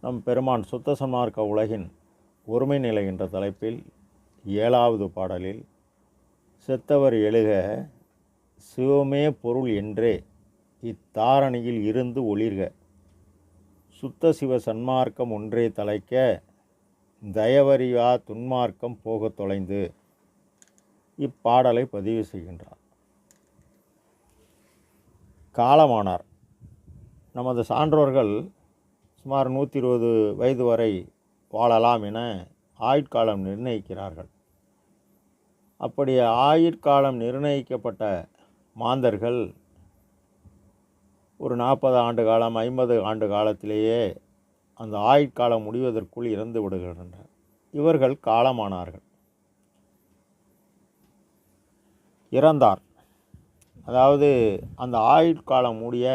நம் பெருமான் சுத்த சன்மார்க்க உலகின் ஒருமை நிலை என்ற தலைப்பில் ஏழாவது பாடலில் செத்தவர் எழுக சிவமே பொருள் என்றே இத்தாரணியில் இருந்து ஒளிர்க. சுத்த சிவ சன்மார்க்கம் ஒன்றே தலைக்க தயவறியா துன்மார்க்கம் போகத் தொலைந்து இப்பாடலை பதிவு செய்கின்றார். காலமானார். நமது சான்றோர்கள் சுமார் நூற்றி இருபது வயது வரை வாழலாம் என ஆயுட்காலம் நிர்ணயிக்கிறார்கள். அப்படி ஆயுட்காலம் நிர்ணயிக்கப்பட்ட மாந்தர்கள் ஒரு நாற்பது ஆண்டு காலம் ஐம்பது ஆண்டு காலத்திலேயே அந்த ஆயுட்காலம் முடிவதற்குள் இறந்து விடுகின்றனர். இவர்கள் காலமானார்கள். இறந்தார். அதாவது அந்த ஆயுட்காலம் முடிய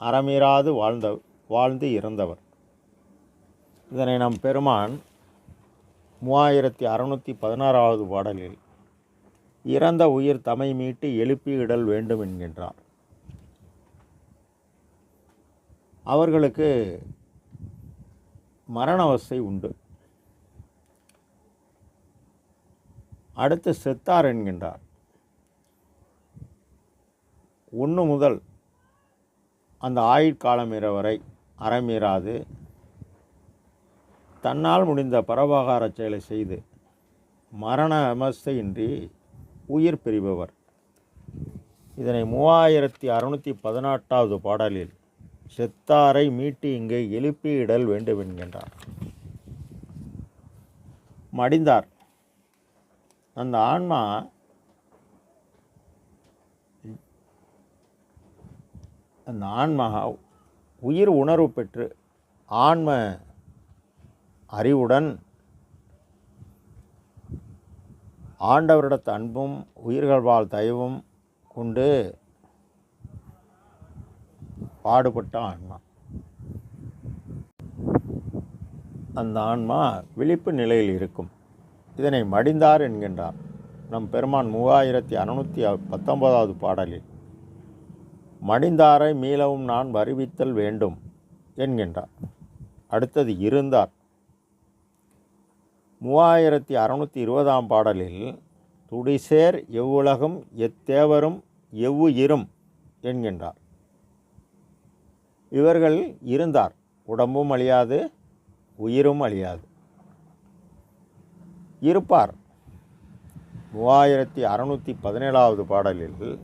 அறமீறாது வாழ்ந்த வாழ்ந்து இறந்தவர். இதனை நம் பெருமான் மூவாயிரத்தி அறுநூற்றி பதினாறாவது பாடலில் இறந்த உயிர் தமை மீட்டு எழுப்பியிடல் வேண்டும் என்கின்றார். அவர்களுக்கு மரணவசை உண்டு. அடுத்து செத்தார் என்கின்றார். ஒன்று முதல் அந்த ஆயுட்காலம் இரவரை அறமீறாது. தன்னால் முடிந்த பரபகார செயலை செய்து மரண அவஸ்தையின்றி உயிர் பிரிபவர். இதனை மூவாயிரத்தி அறுநூற்றி பதினெட்டாவது பாடலில் செத்தாரை மீட்டு இங்கே எழுப்பி இடல் வேண்டும் என்கின்றார். மடிந்தார் அந்த ஆன்மா அந்த ஆன்மா உயிர் உணர்வு பெற்று ஆன்ம அறிவுடன் ஆண்டவரிடத்து அன்பும் உயிர்கள் வாழ் தயவும் கொண்டு பாடுபட்ட ஆன்மா. அந்த ஆன்மா விழிப்பு நிலையில் இருக்கும். இதனை மடிந்தார் என்கின்றார். நம் பெருமான் மூவாயிரத்தி அறுநூற்றி பத்தொன்பதாவது பாடலில். மடிந்தாரை மீளவும் நான் வருவித்தல் வேண்டும் என்கின்றார். அடுத்தது இருந்தார். மூவாயிரத்தி அறுநூற்றி இருபதாம் பாடலில் துடிசேர் எவ்வுலகும் எத்தேவரும் எவ்வுயிரும் என்கின்றார். இவர்கள் இருந்தார். உடம்பும் அழியாது உயிரும் அழியாது. இருப்பார். மூவாயிரத்தி அறுநூற்றி பதினேழாவது பாடலில்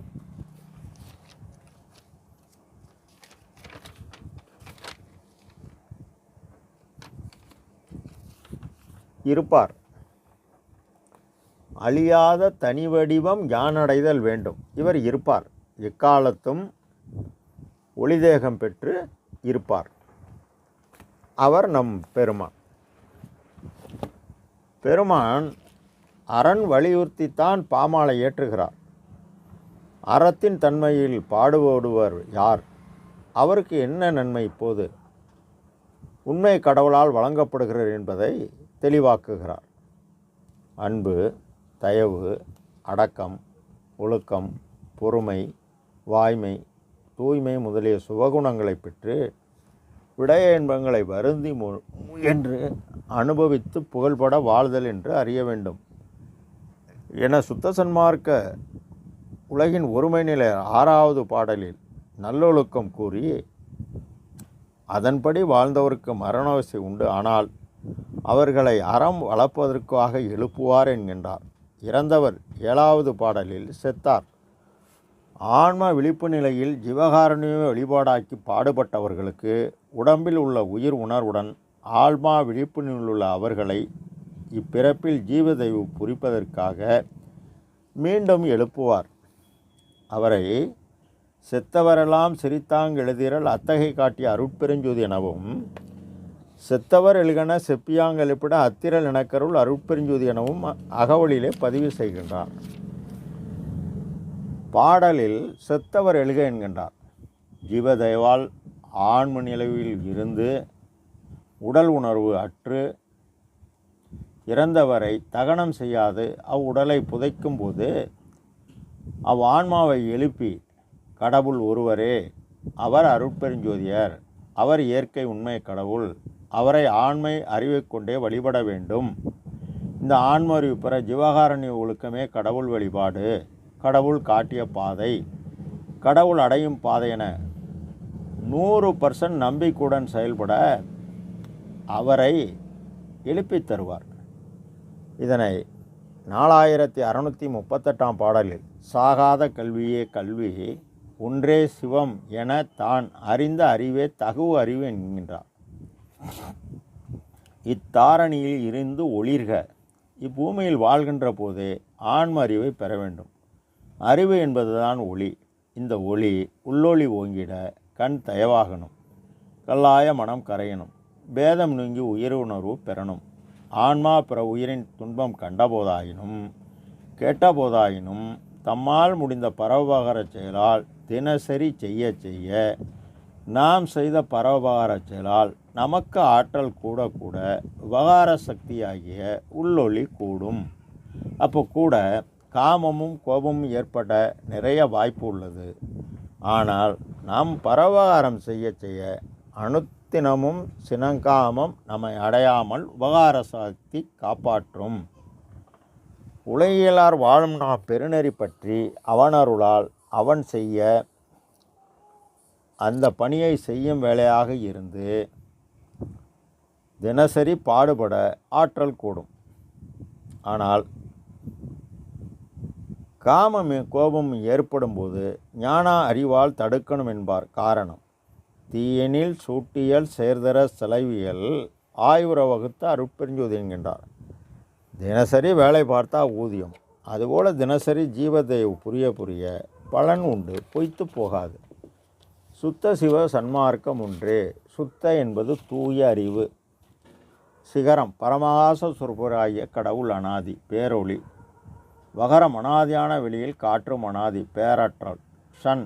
இருப்பார். அழியாத தனி வடிவம் யானடைதல் வேண்டும். இவர் இருப்பார். எக்காலத்தும் ஒளிதேகம் பெற்று இருப்பார். அவர் நம் பெருமான். பெருமான் அரண் வலியுறுத்தித்தான் பாமாலை ஏற்றுகிறார். அறத்தின் தன்மையில் பாடுபடுவர் யார்? அவருக்கு என்ன நன்மை இப்போது? உண்மை கடவுளால் வழங்கப்படுகிறார் என்பதை தெளிவாக்குகிறார். அன்பு தயவு அடக்கம் ஒழுக்கம் பொறுமை வாய்மை தூய்மை முதலிய சுபகுணங்களை பெற்று விடய இன்பங்களை வருந்தி மு- அனுபவித்து புகழ்பட வாழ்தல் என்று அறிய வேண்டும். என சுத்த சன்மார்க்க உலகின் ஒருமை நிலை ஆறாவது பாடலில் நல்லொழுக்கம் கூறி அதன்படி வாழ்ந்தவருக்கு மரணவசை உண்டு. ஆனால் அவர்களை அறம் வளர்ப்பதற்காக எழுப்புவார் என்கின்றார். இறந்தவர் ஏழாவது பாடலில் செத்தார். ஆன்ம விழிப்பு நிலையில் ஜீவகாரணிய வழிபாடாக்கி பாடுபட்டவர்களுக்கு உடம்பில் உள்ள உயிர் உணர்வுடன் ஆன்மா விழிப்பு நிலையில் உள்ள அவர்களை இப்பிறப்பில் ஜீவதெய்வு புரிப்பதற்காக மீண்டும் எழுப்புவார். அவரை செத்தவரெல்லாம் சிரித்தாங் எழுதிரல் அத்தகை காட்டிய அருட்பெருஞ்சோதி எனவும் செத்தவர் எழுகன செப்பியாங் எழுப்பிட அத்திரல் இணக்கருள் அருட்பெருஞ்சூதி எனவும் அகவலிலே பதிவு செய்கின்றார். பாடலில் செத்தவர் எழுக என்கின்றார். ஜீவதேவால் ஆன்ம நிலவில் இருந்து உடல் உணர்வு அற்று இறந்தவரை தகனம் செய்யாது. அவ்வுடலை புதைக்கும்போது அவ் ஆன்மாவை எழுப்பி கடவுள் ஒருவரே அவர் அருட்பெருஞ்சோதியர் அவர் இயற்கை உண்மை கடவுள் அவரை ஆண்மை அறிவைக் கொண்டே வழிபட வேண்டும். இந்த ஆண்மறிவு பெற ஜீவகாரணி ஒழுக்கமே கடவுள் வழிபாடு கடவுள் காட்டிய பாதை கடவுள் அடையும் பாதை என நூறு பர்சன்ட் நம்பிக்கையுடன் செயல்பட அவரை எழுப்பித் தருவார். இதனை நாலாயிரத்தி அறநூற்றி முப்பத்தெட்டாம் பாடலில் சாகாத கல்வியே கல்வி ஒன்றே சிவம் என தான் அறிந்த அறிவே தகுவு அறிவு என்கின்றார். இத்தாரணியில் இருந்து ஒளிர்க. இப்பூமியில் வாழ்கின்ற போதே ஆன்ம அறிவை பெற வேண்டும். அறிவு என்பதுதான் ஒளி. இந்த ஒளி உள்ளொளி ஓங்கிட கண் தயவாகணும். கல்லாய மனம் கரையணும். பேதம் நீங்கி உயிர் உணர்வு பெறணும். ஆன்மா பிற உயிரின் துன்பம் கண்டபோதாயினும் கேட்டபோதாயினும் தம்மால் முடிந்த பரவபகார செயலால் தினசரி செய்ய செய்ய நாம் செய்த பரவபகார செயலால் நமக்கு ஆற்றல் கூட கூட விவகார சக்தியாகிய உள்ளொளி கூடும். அப்போ கூட காமமும் கோபமும் ஏற்பட நிறைய வாய்ப்பு உள்ளது. ஆனால் நாம் பரவகாரம் செய்ய செய்ய அனுத்தினமும் சினங்காமம் நம்மை அடையாமல் உபகார சக்தி காப்பாற்றும். உலகியலார் வாழும் நாம் பெருநெறி பற்றி அவனருளால் அவன் செய்ய அந்த பணியை செய்யும் வேலையாக இருந்து தினசரி பாடுபட ஆற்றல் கூடும். ஆனால் காமம் கோபம் ஏற்படும்போது ஞானா அறிவால் தடுக்கணும் என்பார் காரணம். தீயெனில் சூட்டியல் சேர்தர செலவியல் ஆய்வுற வகுத்து அருட்பெருஞ்சோதி என்கின்றார். தினசரி வேலை பார்த்தா ஊதியம். அதுபோல் தினசரி ஜீவதேவ் புரிய புரிய பலன் உண்டு பொய்த்து போகாது. சுத்த சிவ சன்மார்க்கம் ஒன்றே சுத்த என்பது தூய அறிவு. சிகரம் பரமகாச சுரபுராகிய கடவுள் அனாதி பேரொளி. வகரம் அனாதியான வெளியில் காற்றும் அனாதி பேரற்றல். ஷன்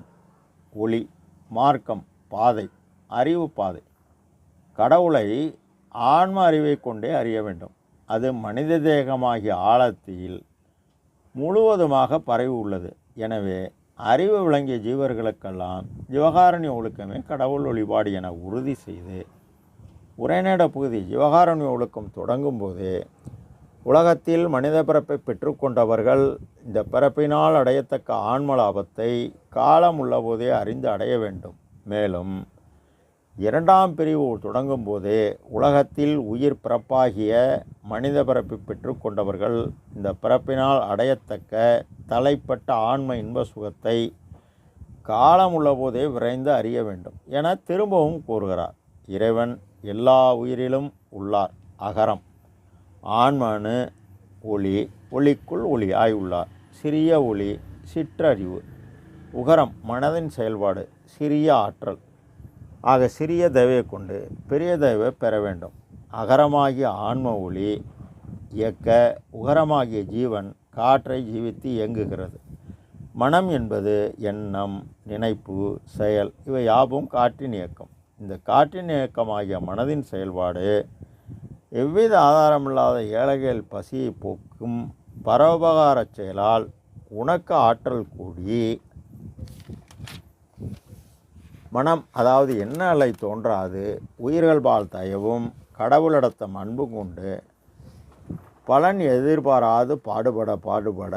ஒளி. மார்க்கம் பாதை. அறிவு பாதை. கடவுளை ஆன்ம அறிவை கொண்டே அறிய வேண்டும். அது மனித தேகமாகிய ஆழத்தில் முழுவதுமாக பரவி உள்ளது. எனவே அறிவு விளங்கிய ஜீவர்களுக்கெல்லாம் ஜீவகாரணி ஒழுக்கமே கடவுள் வழிபாடு என உறுதி செய்து உரைநேட பகுதி ஜீவகாரண்ய ஒழுக்கம் தொடங்கும் போதே உலகத்தில் மனித பிறப்பை பெற்றுக்கொண்டவர்கள் இந்த பிறப்பினால் அடையத்தக்க ஆன்ம லாபத்தை காலம் உள்ளபோதே அறிந்து அடைய வேண்டும். மேலும் இரண்டாம் பிரிவு தொடங்கும் போதே உலகத்தில் உயிர் பிறப்பாகிய மனித பிறப்பை பெற்றுக்கொண்டவர்கள் இந்த பிறப்பினால் அடையத்தக்க தலைப்பட்ட ஆன்ம இன்ப சுகத்தை காலம் உள்ளபோதே விரைந்து அறிய வேண்டும் என திரும்பவும் கூறுகிறார். இறைவன் எல்லா உயிரிலும் உள்ளார். அகரம். ஆன்மனு ஒளி ஒளிக்குள் ஒளி உள்ளார் சிறிய ஒளி சிற்றறிவு. உகரம் மனதின் செயல்பாடு சிறிய ஆற்றல். ஆக சிறிய தயவை கொண்டு பெரிய தயவை பெற வேண்டும். அகரமாகிய ஆன்ம ஒளி இயக்க உகரமாகிய ஜீவன் காற்றை ஜீவித்து இயங்குகிறது. மனம் என்பது எண்ணம் நினைப்பு செயல் இவை யாவும் காற்றின் இயக்கம். இந்த காற்றின் இயக்கமாகிய மனதின் செயல்பாடு எவ்வித ஆதாரமில்லாத ஏழைகள் பசியை போக்கும் பரோபகார செயலால் உனக்கு ஆற்றல் கூடி மனம் அதாவது என்ன அலை தோன்றாது உயிர்கள் பால் தயவும் கடவுளிடத்தம் அன்பு கொண்டு பலன் எதிர்பாராது பாடுபட பாடுபட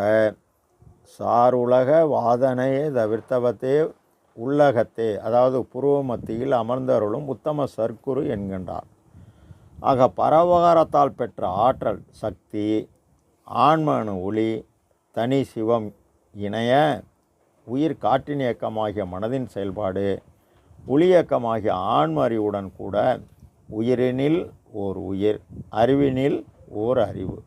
சாருலக வாதனையை தவிர்த்தவத்தே உள்ளகத்தே அதாவது புருவ மத்தியில் அமர்ந்தருளும் உத்தம சர்க்குரு என்கின்றார். ஆக பரவகாரத்தால் பெற்ற ஆற்றல் சக்தி ஆன்மனு ஒளி தனி சிவம் இணைய உயிர் காற்றின் இயக்கமாகிய மனதின் செயல்பாடு ஒளியக்கமாகிய ஆன்ம அறிவுடன் கூட உயிரினில் ஓர் உயிர் அறிவினில் ஓர் அறிவு.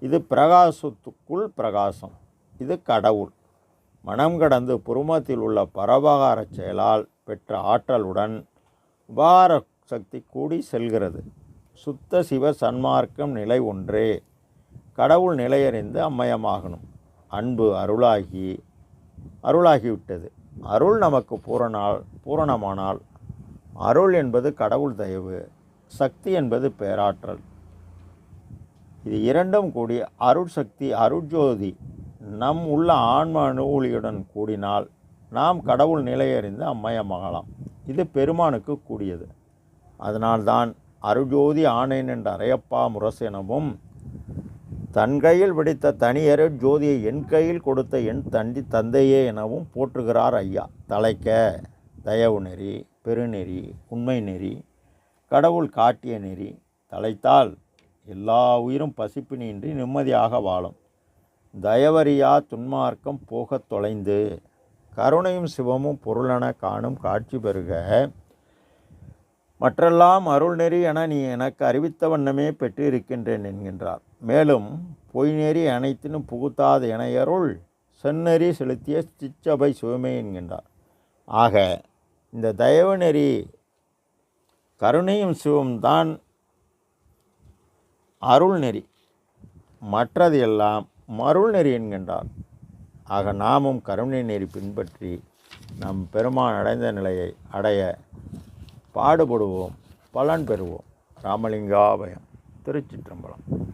இது பிரகாசத்துக்குள் பிரகாசம். இது கடவுள். மனம் கடந்து புருமத்தில் உள்ள பரபகார செயலால் பெற்ற ஆற்றலுடன் உபகார சக்தி கூடி செல்கிறது. சுத்த சிவ சன்மார்க்கம் நிலை ஒன்றே. கடவுள் நிலையறிந்து அம்மயமாகணும். அன்பு அருளாகி அருளாகிவிட்டது. அருள் நமக்கு பூரணால் பூரணமானால் அருள் என்பது கடவுள் தயவு சக்தி என்பது பேராற்றல். இது இரண்டும் கூடி அருள் சக்தி அருட்ஜோதி நம் உள்ள ஆன்ம அனுகூலியுடன் கூடினால் நாம் கடவுள் நிலையறிந்து அம்மயமாகலாம். இது பெருமானுக்கு கூடியது. அதனால்தான் அருஜோதி ஆணையன் என்ற அரையப்பா முரசெனவும் தன் கையில் பிடித்த தனியரு ஜோதியை என் கையில் கொடுத்த என் தண்டி தந்தையே எனவும் போற்றுகிறார் ஐயா. தலைக்க தயவு நெறி பெருநெறி உண்மை நெறி கடவுள் காட்டிய நெறி தலைத்தால் எல்லா உயிரும் பசிப்பினின்றி நிம்மதியாக வாழும். தயவறியா துன்மார்க்கம் போகத் தொலைந்து கருணையும் சிவமும் பொருளென காணும் காட்சி பெறுக. மற்றெல்லாம் அருள் நெறி என நீ எனக்கு அறிவித்த வண்ணமே பெற்று இருக்கின்றேன் என்கின்றார். மேலும் பொய் நெறி அனைத்தினும் புகுத்தாத இணையருள் செந்நெறி செலுத்திய சிச்சபை சிவமே என்கின்றார். ஆக இந்த தயவு நெறி கருணையும் சிவம்தான் அருள் நெறி. மற்றது எல்லாம் மருள் நெறி என்கின்றார் ஆக நாமும் கருணை நெறி பின்பற்றி நம் பெருமான் அடைந்த நிலையை அடைய பாடுபடுவோம் பலன் பெறுவோம். ராமலிங்காபயம் திருச்சிற்றம்பலம்.